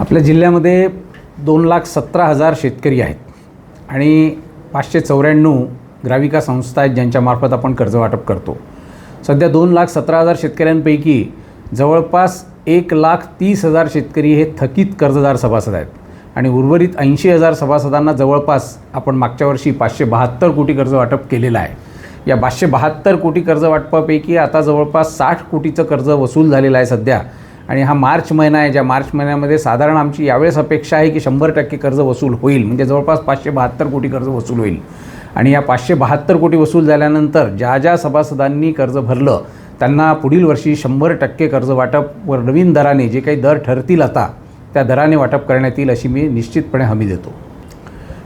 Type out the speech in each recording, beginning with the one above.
आपल्या जिल्ह्यामध्ये दोन लाख सतरा हजार शेतकरी आहेत आणि पाचशे चौऱ्याण्णव ग्राविका संस्था आहेत ज्यांच्यामार्फत आपण कर्ज वाटप करतो. सध्या दोन लाख सतरा हजार शेतकऱ्यांपैकी जवळपास एक लाख तीस हजार शेतकरी हे थकीत कर्जदार सभासद आहेत आणि उर्वरित ऐंशी हजार सभासदांना जवळपास आपण मागच्या वर्षी पाचशे बहात्तर कोटी कर्ज वाटप केलेलं आहे. या पाचशे बहात्तर कोटी कर्ज वाटपापैकी आता जवळपास साठ कोटीचं कर्ज वसूल झालेलं आहे सध्या. आणि हा मार्च महिना आहे ज्या मार्च महिन्यामध्ये साधारण आमची यावेळेस अपेक्षा आहे की शंभर टक्के कर्ज वसूल होईल. म्हणजे जवळपास पाचशे बहात्तर कोटी कर्ज वसूल होईल. आणि या पाचशे बहात्तर कोटी वसूल झाल्यानंतर ज्या ज्या सभासदांनी कर्ज भरलं त्यांना पुढील वर्षी शंभर टक्के कर्ज वाटप व नवीन दराने जे काही दर ठरतील आता त्या दराने वाटप करण्यात येईल अशी मी निश्चितपणे हमी देतो.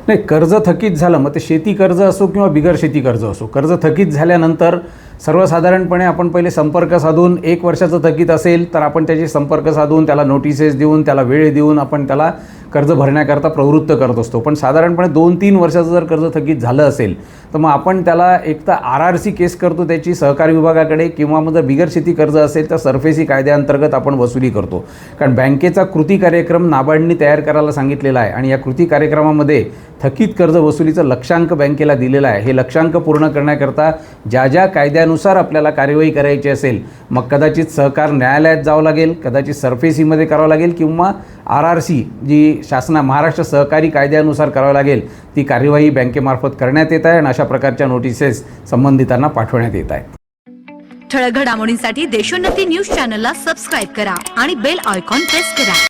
नाही कर्ज थकीत झालं मग ते शेती कर्ज असो किंवा बिगर शेती कर्ज असो कर्ज थकीत झाल्यानंतर सर्वसाधारणपणे आपण पहिले संपर्क साधून एक वर्षाचं थकीत असेल तर आपण त्याची संपर्क साधून त्याला नोटिसेस देऊन त्याला वेळ देऊन आपण त्याला कर्ज भरण्याकरता प्रवृत्त करत असतो. पण साधारणपणे दोन तीन वर्षाचं जर कर्ज थकीत झालं असेल तर मग आपण त्याला एक तर आर आर सी केस करतो त्याची सहकारी विभागाकडे किंवा मग जर बिगर शेती कर्ज असेल तर सरफेसी कायद्याअंतर्गत आपण वसुली करतो. कारण बँकेचा कृती कार्यक्रम नाबार्डनी तयार करायला सांगितलेला आहे आणि या कृती कार्यक्रमामध्ये थकीत कर्ज वसुलीचं लक्षांक बँकेला दिलेलं आहे. हे लक्षांक पूर्ण करण्याकरता ज्या ज्या त्यानुसार आपल्याला कार्यवाही करायची असेल मग कदाचित सहकार न्यायालयात जावं लागेल कदाचित सरफेसीमध्ये करावं लागेल किंवा आर आर सी जी शासना महाराष्ट्र सहकारी कायद्यानुसार करावं लागेल ती कार्यवाही बँकेमार्फत करण्यात येत आहे आणि अशा प्रकारच्या नोटिसेस संबंधितांना पाठवण्यात येत आहेत. ठळक घडामोडींसाठी देशोन्नती न्यूज चॅनलला सबस्क्राईब करा आणि बेल आयकॉन प्रेस करा.